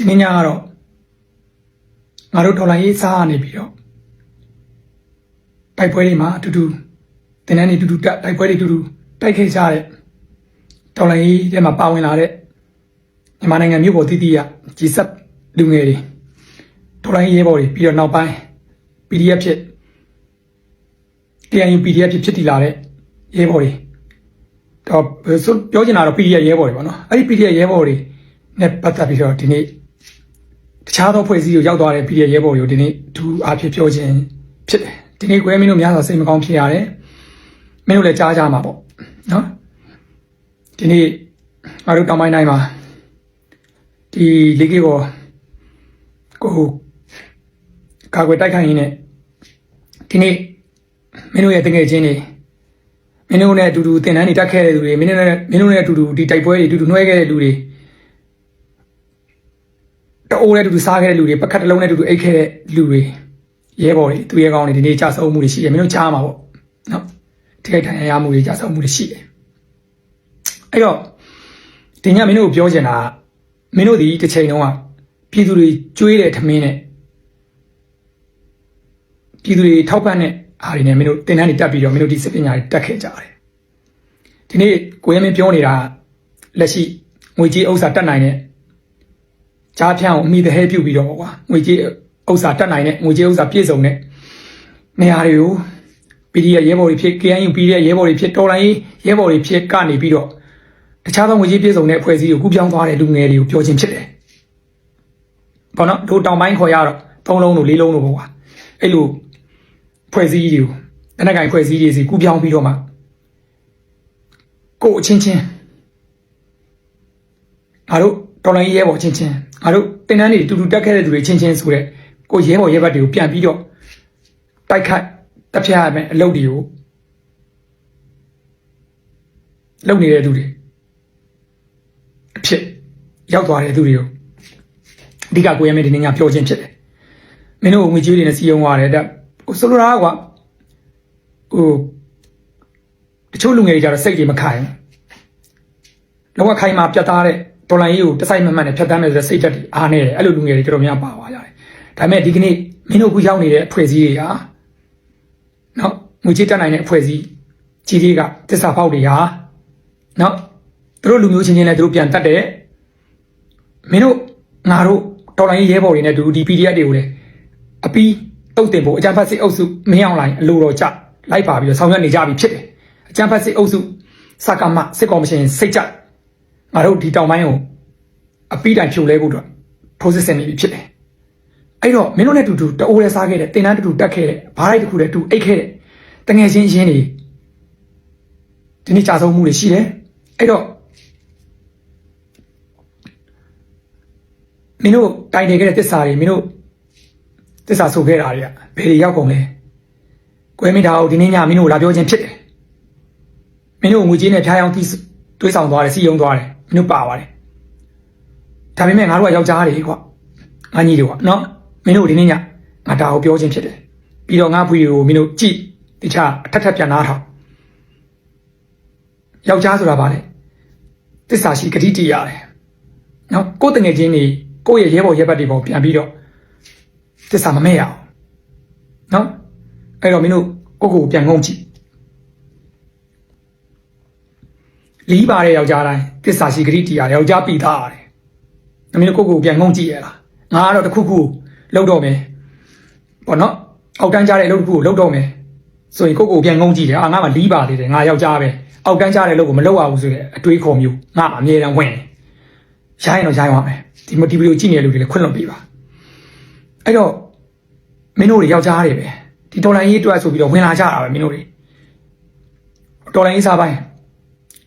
ဒီနေ့ညကတော့ငါတို့ဒေါ်လာရေးစားရနေပြီးတော့တိုက်ပွဲတွေမှာအတူတူတင်တန်းတွေအတူတူတက်တိုက်ပွဲတွေအတူတူတိုက်ခဲ့ကြတဲ့ဒေါ်လာရေးထဲမှာပါဝင်လာတဲ့မြန်မာနိုင်ငံမြို့ပေါ်တည်တည်ရကြီးစပ်လူငယ်တွေဒေါ်လာရေးရဲဘော်တွေပြီးတော့နောက်ပိုင်း PDF ဖြစ် TNU PDF ဖြစ်ဖြစ်တည်လာတဲ့ရဲဘော်တွေတော့ဆိုပြောချင်တာတော့ PDF ရဲဘော်တွေပေါ့နော်အဲ့ဒီ PDF ရဲဘော်တွေနဲ့ပတ်သက်ပြီးတော့ဒီနေ့တ ခြားသောဖွဲ့စည်းကိုရောက်သွားတဲ့ PDF ရဲဘော်တွေကိုဒီနေ့သူအားဖြင့်ပြောခြင်းဖြစ်တယ်ဒီနေ့ကွဲမင်းတို့များစွာစိတ်မကောင်းဖြစ်ရတယ်မင်းတို့လည်းကြားကြမှာပေါ့နော်ဒီနေ့ငါတို့တောင်ပိုင်းတိုင်းမှာဒီလေးကေကိုကိုကာကွယ်တိုက်ခိုက်ရင်းနဲ့ဒီနေ့မင်းတို့ရဲ့တကယ်ချင်းတွေမင်းတို့နဲ့အတူတူသင်တန်းတွေတက်ခဲ့တဲ့လူတွေမင်းတို့နဲ့မင်းတို့နဲ့အတူတူဒီတိုက်ပွဲတွေအတူတူနှွှဲခဲ့တဲ့လူတွေတ အိုးနဲ့အတူတူစားခဲ့တဲ့လူတွေပကတ်တစ်လုံးနဲ့အတူတူအိတ်ခဲ့တဲ့လူတွေရဲဘော်တွေသူရဲကောင်းတွေဒီနေ့ကြာဆုံးမှုတွေရှိတယ်မင်းတို့ကြားမှာပေါ့နော်ထိခိုက်ဒဏ်ရာရမှုတွေကြာဆုံးမှုတွေရှိတယ်အဲ့တော့ဒီညမင်းတို့ကိုပြောချင်တာကမင်းတို့ဒီတစ်ချိန်လုံးကပြည်သူတွေကြွေးတဲ့ထမင်းနဲ့ပြည်သူတွေထောက်ပံ့တဲ့အားတွေနဲ့မင်းတို့တင်တန်းတွေတက်ပြီးတော့မင်းတို့ဒီစစ်ပညာတွေတက်ခဲ့ကြတယ်ဒီနေ့ကိုရဲမင်းပြောနေတာလက်ရှိငွေကြေးဥစ္စာတက်နိုင်တဲ့ ကြားဖြန့်ကိုအမိသဟဲပြုတ်ပြီးတော့ပေါ့ကွာငွေကြေးဥစ္စာတက်နိုင်တဲ့ငွေကြေးဥစ္စာပြည့်စုံတဲ့နေရာတွေကို PDF ရဲဘော်တွေဖြစ် KNU PDF ရဲဘော်တွေဖြစ်တော်လိုင်းရဲဘော်တွေဖြစ်ကနေပြီးတော့တခြားသောငွေကြေးပြည့်စုံတဲ့အဖွဲ့အစည်းကိုကူးပြောင်းသွားတဲ့လူငယ်တွေကိုပြောခြင်းဖြစ်တယ်။ဘောနော်တို့တောင်ပိုင်းခေါ်ရတော့သုံးလုံးတို့လေးလုံးတို့ပေါ့ကွာအဲ့လိုဖွဲ့စည်းတွေကိုတနက်ကိုင်ဖွဲ့စည်းတွေစီကူးပြောင်းပြီးတော့မှကိုယ်အချင်းချင်းငါတို့ တော်လိုင်းရဲဘော်ချင်းချင်းငါတို့တင်တန်းတွေတူတူတက်ခဲ့တဲ့သူတွေချင်းချင်းဆိုတဲ့ကိုရဲဘော်ရဲဘတ်တွေကိုပြန်ပြီးတော့တိုက်ခိုက်တက်ဖြတ်ရမယ်အလုပ်တွေကိုလုပ်နေတဲ့သူတွေအဖြစ်ရောက်သွားတဲ့သူတွေကိုအဓိကကိုရဲမဲဒီနေ့ညပြောချင်းဖြစ်တယ်မင်းတို့ငွေကြေးတွေနဲ့စီယုံရတယ်ဒါဟိုဆိုလိုတာကွာဟိုတချို့လူငယ်တွေကြတော့စိတ်တွေမခိုင်လောကခိုင်မှာပြတ်သားတဲ့ ဒေါ်လာကြီးကိုတစိုက်မမှန်နဲ့ဖြတ်တမ်းမယ်ဆိုတဲ့စိတ်ဓာတ်တွေအားနေတယ်အဲ့လိုလူငယ်တွေတော်တော်များပါသွားကြတယ်ဒါပေမဲ့ဒီကနေ့မင်းတို့ခုရောက်နေတဲ့အဖွဲ့အစည်းတွေဟာနော်ငွေကြေးတက်နိုင်တဲ့အဖွဲ့အစည်းကြီးတွေကတစ္ဆာဖောက်တွေဟာနော်သူတို့လူမျိုးချင်းချင်းလည်းသူတို့ပြန်တတ်တယ်မင်းတို့ငါတို့တော်လိုင်းရဲဘော်တွေနဲ့တူဒီ PDF တွေကိုလည်းအပီးတုတ်တင်ဖို့အကြံဖတ်စစ်အုပ်စုမင်းအောင်လိုင်းအလိုတော်ကြလိုက်ပါပြီးတော့ဆောင်ရွက်နေကြပြီဖြစ်တယ်အကြံဖတ်စစ်အုပ်စုစကားမစစ်ကော်မရှင်စိတ်ကြ ငါတို့ဒီတောင်ပိုင်းကိုအပီးတိုင်ဖြိုလဲဖို့အတွက်ထိုးစစ်ဆင်နေပြီဖြစ်တယ်အဲ့တော့မင်းတို့နဲ့တူတူတအိုးလဲစားခဲ့တဲ့တင်တန်းတူတူတက်ခဲ့တဲ့ဘားလိုက်တစ်ခုလည်းတူအိတ်ခဲ့တဲ့တငယ်ချင်းချင်းတွေဒီနေ့ကြာဆုံးမှုတွေရှိတယ်အဲ့တော့မင်းတို့တိုင်နေခဲ့တဲ့တစ္ဆာတွေမင်းတို့တစ္ဆာဆိုခဲ့တာတွေကဘယ်တွေရောက်ကုန်လဲကွဲမိတာကိုဒီနေ့ညမင်းတို့လာပြောခြင်းဖြစ်တယ်မင်းတို့ငွေကြေးနဲ့ဖျားယောင်းတီးတွေးဆောင်သွားတယ်စီယုံသွားတယ် မင်းတို့ပါပါတယ်ဒါပေမဲ့ငါတို့ကယောက်ျားတွေကွာငါညီတွေကွာနော်မင်းတို့ဒီနေ့ညငါဒါကိုပြောခြင်းဖြစ်တယ်ပြီးတော့ငါဖွေကိုမင်းတို့ကြည့်တခြားအထက်ထပ်ပြန်နားထောင်ယောက်ျားဆိုတာဗာလေတစ္ဆာရှိဂတိတည်ရတယ်နော်ကိုယ်တငယ်ချင်းတွေကိုယ့်ရဲ့ရဲဘော်ရဲဘက်တွေပေါ်ပြန်ပြီးတော့တစ္ဆာမမဲ့ရအောင်နော်အဲ့တော့မင်းတို့ကိုယ့်ကိုယ်ပြန်ငုံကြည့် လီးပါတဲ့ယောက်ျားတိုင်းတစ္ဆာရှိဂတိတည်ရတယ်ယောက်ျားပြီးသားရတယ်မင်းတို့ကိုယ့်ကိုယ်ပြန်ငုံကြည့်ရလားငါကတော့တခုခုလောက်တော့မယ်ပေါ့နော်အောက်တန်းကြတဲ့အလုပ်တစ်ခုကိုလောက်တော့မယ်ဆိုရင်ကိုယ့်ကိုယ်ပြန်ငုံကြည့်တယ်အာငါမှလီးပါသေးတယ်ငါယောက်ျားပဲအောက်တန်းကြတဲ့အလုပ်ကိုမလုပ်ရဘူးဆိုတဲ့အတွေးခေါ်မျိုးငါအမြဲတမ်းဝင်တယ်ရိုင်းတော့ရိုင်းသွားမယ်ဒီမတီဗီကိုကြည့်နေတဲ့လူတွေလည်းခွင့်လွှတ်ပေးပါအဲ့တော့မင်းတို့တွေယောက်ျားတွေပဲဒီတော်လိုင်းရေးအတွက်ဆိုပြီးတော့ဝင်လာကြတာပဲမင်းတို့တွေတော်လိုင်းရေးစားပိုင်း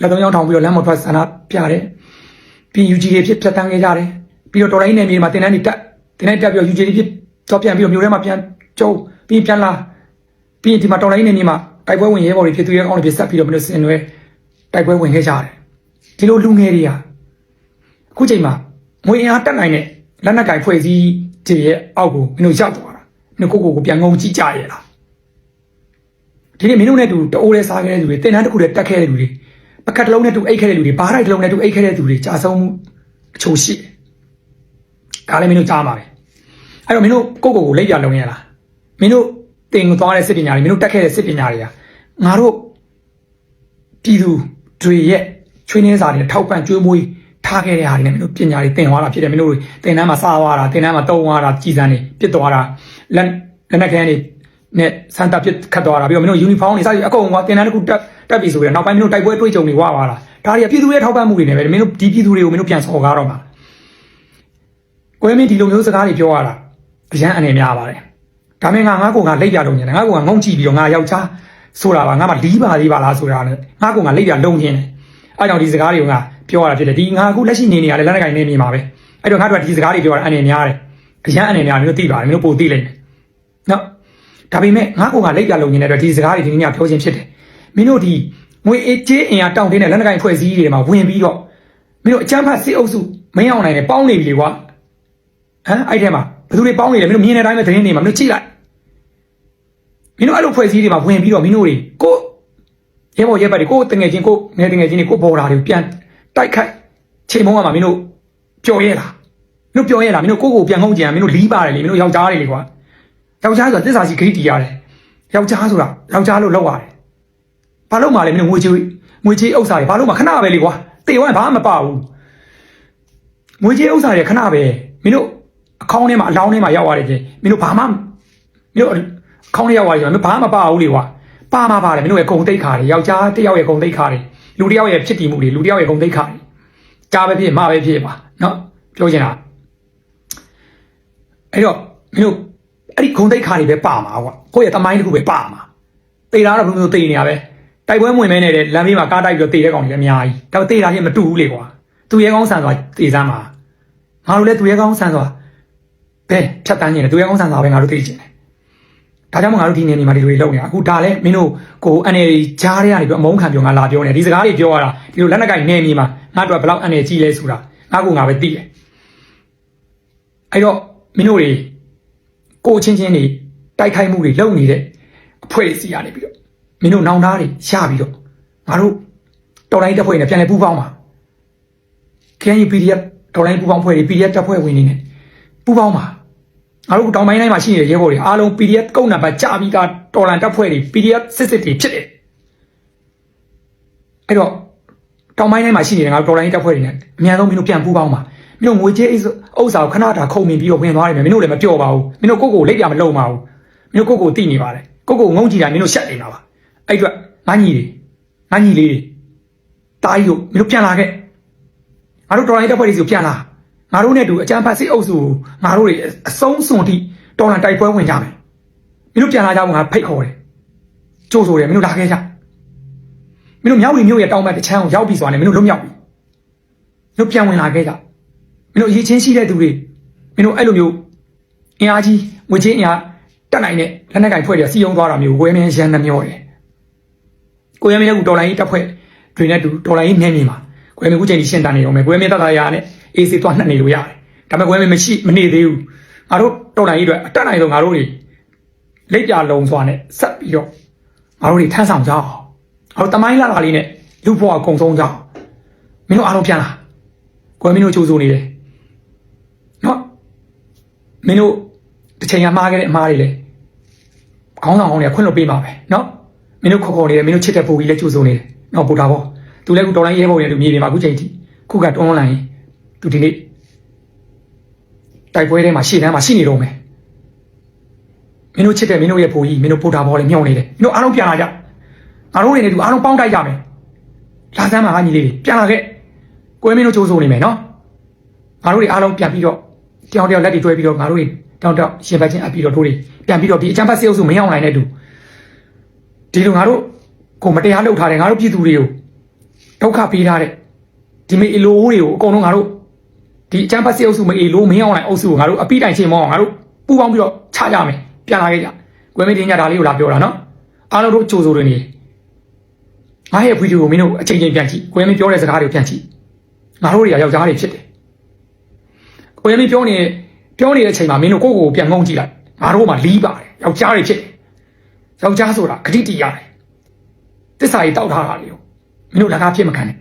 လက်သုံးချောင်းထောင်ပြီးတော့လမ်းမထွက်ဆန္ဒပြတယ်ပြီး UG တွေဖြစ်ဖြတ်တန်းခဲ့ကြတယ်ပြီးတော့တော်လိုင်းနယ်မြေမှာတင်တန်းတွေတက်တင်တန်းတက်ပြီးတော့ UG တွေဖြစ်တော့ပြန်ပြီးတော့မြို့ထဲမှာပြန်ကျုံပြီးပြန်လာပြီးဒီမှာတော်လိုင်းနယ်မြေမှာတိုက်ပွဲဝင်ရဲဘော်တွေဖြစ်သူရဲကောင်းတွေဖြစ်ဆက်ပြီးတော့မင်းတို့စင်ရွဲတိုက်ပွဲဝင်ခဲ့ကြတယ်ဒီလိုလူငယ်တွေကအခုချိန်မှာငွေအားတက်နိုင်တဲ့လက်နက်ကင်ဖွဲ့စည်းတွေရဲ့အောက်ကိုမင်းတို့ရောက်သွားတာမင်းကိုကိုကိုပြန်ငုံကြည့်ကြရဲ့လားဒီနေ့မင်းတို့နဲ့တူတအိုးလဲစားခဲ့တဲ့လူတွေတင်တန်းတစ်ခုတည်းတက်ခဲ့တဲ့လူတွေ ပကတ်တစ်လုံးနဲ့တူအိတ်ခဲ့တဲ့လူတွေဘားရိုက်တစ်လုံးနဲ့တူအိတ်ခဲ့တဲ့လူတွေကြာဆုံးမှုအချို့ရှိတယ်ဒါလည်းမင်းတို့ကြားမှာပဲအဲ့တော့မင်းတို့ကိုကိုကိုလက်ပြလုံးရလားမင်းတို့တင်သွားတဲ့စစ်ပညာတွေမင်းတို့တက်ခဲ့တဲ့စစ်ပညာတွေကငါတို့ပြည်သူတွေရဲ့ချွေးနှဲစာတွေထောက်ပံ့ကြွေးမွေးထားခဲ့တဲ့ဟာတွေနဲ့မင်းတို့ပညာတွေသင်သွားတာဖြစ်တယ်မင်းတို့တင်တန်းမှာစားသွားတာတင်တန်းမှာတုံးသွားတာကြည်စံတွေပြစ်သွားတာလက်လက်နက်ခဲတွေ နဲ့စန်တာပြစ်ခတ်သွားတာပြီးတော့မင်းတို့ယူနီဖောင်းတွေစသည်အကုန်ကတင်တန်းတစ်ခုတက်တက်ပြီဆိုပြီးတော့နောက်ပိုင်းမင်းတို့တိုက်ပွဲတွေးကြုံတွေဝါသွားတာဒါတွေကပြည်သူရဲ့ထောက်ပံ့မှုတွေနဲ့ပဲမင်းတို့ဒီပြည်သူတွေကိုမင်းတို့ပြန်ဆော်ကားတော့မှာကိုယ်မင်းဒီလိုမျိုးစကားတွေပြောရတာအရန်အနေများပါတယ်ဒါမဲ့ငါငါ့ကိုငါလက်ပြလုံးနေတယ်ငါ့ကိုငါငုံကြည့်ပြီးတော့ငါယောက်ျားဆိုတာပါငါမှလီးပါသေးပါလားဆိုတာနဲ့ငါ့ကိုငါလက်ပြလုံးခြင်းတယ်အဲကြောင့်ဒီစကားတွေကိုငါပြောရတာဖြစ်တယ်ဒီငါအခုလက်ရှိနေနေရတယ်လက်နက်ကင်နေနေမှာပဲအဲ့တော့ငါတို့ကဒီစကားတွေပြောတာအနေများတယ်အရန်အနေများမျိုးသိပါတယ်မျိုးပိုသိလိမ့်မယ်နော် ဒါပေမဲ့ငါ့ကိုငါလက်ပြလုံးနေတဲ့အတွက်ဒီစကားတွေဒီနေ့ကပြောခြင်းဖြစ်တယ်မင်းတို့ဒီငွေအေးကျေးအင်အားတောင်းတင်းတဲ့လက်နက်ကင်ဖွဲ့စည်းတွေမှာဝင်ပြီးတော့မင်းတို့အချမ်းဖတ်စစ်အုပ်စုမင်းအောင်နိုင်နဲ့ပေါင်းနေပြီလေကွာဟမ်အဲ့ထဲမှာဘယ်သူတွေပေါင်းနေလဲမင်းတို့မြင်တဲ့အတိုင်းပဲသတင်းတွေမှာမင်းတို့ကြည့်လိုက်မင်းတို့အဲ့လိုဖွဲ့စည်းတွေမှာဝင်ပြီးတော့မင်းတို့တွေကိုရဲဘော်ရဲဘက်တွေကိုတငယ်ချင်းကိုငယ်တငယ်ချင်းတွေကိုဘော်တာတွေပြန်တိုက်ခိုက်ချိန်မုံကမှာမင်းတို့ပျော်ရဲလားမင်းတို့ပျော်ရဲလားမင်းတို့ကိုကိုပြန်ငုံကြံမင်းတို့လီးပါတယ်လေမင်းတို့ယောက်ျားတွေလေကွာ ယောက်ျားဆိုတာတစ္ဆာရှိခရစ်တီရတယ်ယောက်ျားဆိုတာယောက်ျားလို့လောက်ရတယ်ဘာလို့မှလဲမင်းတို့ငွေချေးငွေချေးဥစ္စာတွေဘာလို့မှခဏပဲလေကွာတေဝမ်းဘာမှမပဘူးငွေချေးဥစ္စာတွေခဏပဲမင်းတို့အကောင့်ထဲမှာအလောင်းထဲမှာရောက်သွားတယ်ချင်းမင်းတို့ဘာမှမင်းတို့အကောင့်ထဲရောက်သွားတယ်မင်းဘာမှမပဘူးလေကွာပါမှာပါတယ်မင်းတို့ရဲ့ဂုံတိတ်ခါတွေယောက်ျားတစ်ယောက်ရဲ့ဂုံတိတ်ခါတွေလူတစ်ယောက်ရဲ့ဖြစ်တည်မှုတွေလူတစ်ယောက်ရဲ့ဂုံတိတ်ခါတွေကြားပဲဖြစ်မှာပဲဖြစ်ပါနော်ပြောချင်တာအဲ့တော့မင်းတို့ အဲ့ဒီဂုံတိတ်ခါတွေပဲပါမှာကွာကိုယ့်ရဲ့တမိုင်းတစ်ခုပဲပါမှာတေတာတော့ဘယ်လိုမျိုးတေနေရပဲတိုက်ပွဲမဝင်မဲနေတဲ့လမ်းဘေးမှာကားတိုက်ပြီးတော့တေတဲ့ကောင်တွေလည်းအများကြီးဒါပေမဲ့တေတာချင်းမတူဘူးလေကွာသူရဲကောင်းဆန်သွားတေစမ်းမှာငါတို့လည်းသူရဲကောင်းဆန်သွားဘယ်ဖြတ်တန်းနေတယ်သူရဲကောင်းဆန်သွားပဲငါတို့တေချင်တယ်ဒါကြောင့်မို့ငါတို့ဒီနေနေမှာဒီလိုတွေလုပ်နေတာအခုဒါလည်းမင်းတို့ကိုအနေကြားရရနေပြီးအမုန်းခံပြောငါလာပြောနေဒီစကားတွေပြောရတာဒီလိုလက်နက်ကင်နေနေမှာငါတို့ကဘယ်လောက်အနေကြီးလဲဆိုတာငါကငါပဲသိတယ်အဲ့တော့မင်းတို့တွေ ကိုချင်းချင်းတွေတိုက်ခိုက်မှုတွေလုပ်နေတဲ့အဖွဲ့အစည်းကနေပြီးတော့မင်းတို့နောင်သားတွေရပြီးတော့ငါတို့တော်တိုင်းတပ်ဖွဲ့နဲ့ပြန်လည်ပူးပေါင်းပါ KNU PDF တော်တိုင်းပူးပေါင်းဖွဲ့တွေ PDF တပ်ဖွဲ့ဝင်နေနဲ့ပူးပေါင်းပါငါတို့တောင်ပိုင်းတိုင်းမှာရှိနေတဲ့ရဲဘော်တွေအားလုံး PDF ကုန်းနံပါတ်ကြပြီးကတော်လန်တပ်ဖွဲ့တွေ PDF စစ်စစ်တွေဖြစ်တယ်အဲ့တော့တောင်ပိုင်းတိုင်းမှာရှိနေတဲ့ငါတို့တော်တိုင်းတပ်ဖွဲ့တွေနဲ့အများဆုံးမင်းတို့ပြန်ပူးပေါင်းပါ မင်းတို့ငွေကြေးဥစ္စာကိုခဏတာခုံမြင်ပြီးတော့ဝင်သွားတယ်မင်းတို့လည်းမပြောပါဘူးမင်းတို့ကိုကိုလက်ပြမလုံပါဘူးမင်းတို့ကိုကိုတိနေပါတယ်ကိုကိုငုံကြည့်တာမင်းတို့ရှက်နေတာပါအဲ့အတွက်ငါညီတွေငါညီလေးတွေတားကြီးတို့မင်းတို့ပြန်လာခဲ့ငါတို့တော်လိုင်းတပ်ဖွဲ့တွေစီကိုပြန်လာငါတို့နဲ့တူအကြမ်းဖက်စစ်အုပ်စုကိုငါတို့တွေအဆုံးစွန်ထိတော်လန်တိုက်ပွဲဝင်ကြမယ်မင်းတို့ပြန်လာကြဖို့ငါဖိတ်ခေါ်တယ်ကြိုးဆိုတယ်မင်းတို့လာခဲ့ကြမင်းတို့မြောက်ဝီမြို့ရဲ့တောင်ဘက်တစ်ချမ်းကိုရောက်ပြီဆိုတာနဲ့မင်းတို့လွတ်မြောက်ပြီမင်းတို့ပြန်ဝင်လာခဲ့ကြ မင်းတို့အရေးချင်းရှိတဲ့သူတွေမင်းတို့အဲ့လိုမျိုးအင်အားကြီးငွေချင်းအင်အားတက်နိုင်တဲ့လက်နက်ကင်ဖွဲ့တွေစီယုံသွားတာမျိုးဝဲမင်းရန်နှမျောတယ်ကိုရမင်းကတော်လိုင်းတပ်ဖွဲ့တွေနဲ့တူတော်လိုင်းနေနေမှာကိုရမင်းခုချိန်ကြီးရှင်းတန်နေတော့မယ်ကိုရမင်းတသားရနဲ့အေးစေးသွားနှက်နေလို့ရတယ်ဒါပေမဲ့ကိုရမင်းမရှိမနေသေးဘူးငါတို့တော်လိုင်းကြီးတွေအတက်နိုင်ဆုံးငါတို့တွေလက်ပြလုံးစွာနဲ့ဆက်ပြီးတော့ငါတို့တွေထမ်းဆောင်ကြအောင်ငါတို့တမိုင်းလာလာလေးနဲ့လူဘဝအကုန်ဆုံးကြအောင်မင်းတို့အားလုံးပြန်လာကိုရမင်းတို့ကြိုးစိုးနေတယ်နော် မင်းတို့တစ်ချိန်ကမှားခဲ့တဲ့အမှားတွေလေခေါင်းဆောင်ကောင်းတွေကခွင့်လွှတ်ပေးပါပဲနော်မင်းတို့ခေါ်ခေါ်နေတယ်မင်းတို့ချစ်တဲ့ပုံကြီးလည်းကြိုးစုံနေတယ်နော်ပို့တာပေါ့သူလည်းအခုတော်လိုင်းရဲဘော်တွေလူမြေပြင်မှာအခုချိန်ထိခုကတွန်းလာရင်သူဒီနေ့တိုက်ပွဲထဲမှာရှေ့တန်းမှာရှိနေတော့မယ်မင်းတို့ချစ်တဲ့မင်းတို့ရဲ့ပုံကြီးမင်းတို့ပို့တာပေါ့လေမြုံနေတယ်မင်းတို့အားလုံးပြန်လာကြငါတို့တွေနဲ့သူအားလုံးပေါင်းတိုက်ကြမယ်လာစမ်းပါငါညီလေးတွေပြန်လာခဲ့ကိုယ်မင်းတို့ကြိုးစုံနေမယ်နော်ငါတို့တွေအားလုံးပြန်ပြီးတော့ တယောက်တယောက်လက်တွေတွဲပြီးတော့ငါတို့တွေတောင်းတောင်းရှင်ဘတ်ချင်းအပ်ပြီးတော့တို့တွေပြန်ပြီးတော့ဒီအချမ်းဖတ်စေအုပ်စုမရောက်နိုင်တဲ့သူဒီလိုငါတို့ကိုမတရားလုပ်ထားတယ်ငါတို့ပြည်သူတွေကိုဒုက္ခပေးထားတဲ့ဒီမေအလိုတွေကိုအကုန်လုံးငါတို့ဒီအချမ်းဖတ်စေအုပ်စုမအေလိုမင်းအောင်နိုင်အုပ်စုကိုငါတို့အပိတိုင်ချင်းမောင်းငါတို့ပူပေါင်းပြီးတော့ချကြမယ်ပြန်လာခဲ့ကြကွယ်မေတင်ကြဒါလေးကိုလာပြောတာနော်အားလုံးတို့ကြိုဆိုနေနေငါရဲ့ဗီဒီယိုကိုမင်းတို့အချိန်ချင်းပြန်ကြည့်ကွယ်မေပြောတဲ့စကားတွေကိုပြန်ကြည့်ငါတို့တွေကယောက်ျားတွေဖြစ်တယ် ကွယ်မေပြောနေပြောနေတဲ့အချိန်မှာမင်းတို့ကိုယ့်ကိုယ်ပြန်ငုံကြည့်လိုက်ငါတို့မှလီးပါတယ်ယောက်ျားတွေဖြစ်တယ်ယောက်ျားဆိုတာဂတိတရားတယ်တစ္ဆာကြီးတောက်ထားတာလေမင်းတို့လက်ကားဖြစ်မခံနဲ့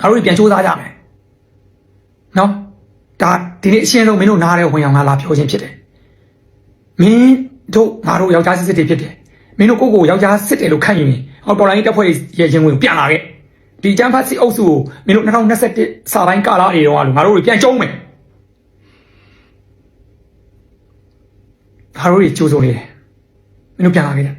ငါတို့ပြန်စူးစမ်းကြမယ်နော်ဒါဒီနေ့အရှင်းဆုံးမင်းတို့နားတဲ့ဝင်အောင်ငါလာပြောခြင်းဖြစ်တယ်မင်းတို့ငါတို့ယောက်ျားစစ်စစ်တွေဖြစ်တယ်မင်းတို့ကိုယ့်ကိုယ်ယောက်ျားစစ်တယ်လို့ခံယူရင်ဟောတော်လိုင်းတက်ဖွဲ့ရဲ့ရင်ဝင်ပြန်လာခဲ့ ဒီကျန်းဖတ်စီအုပ်စုကိုမင်းတို့2021စာတိုင်းကာလာတွေတော့ငါတို့တွေပြန်ကျုံးမယ်ငါတို့တွေကြိုးစိုးနေတယ်မင်းတို့ပြန်လာခဲ့တယ်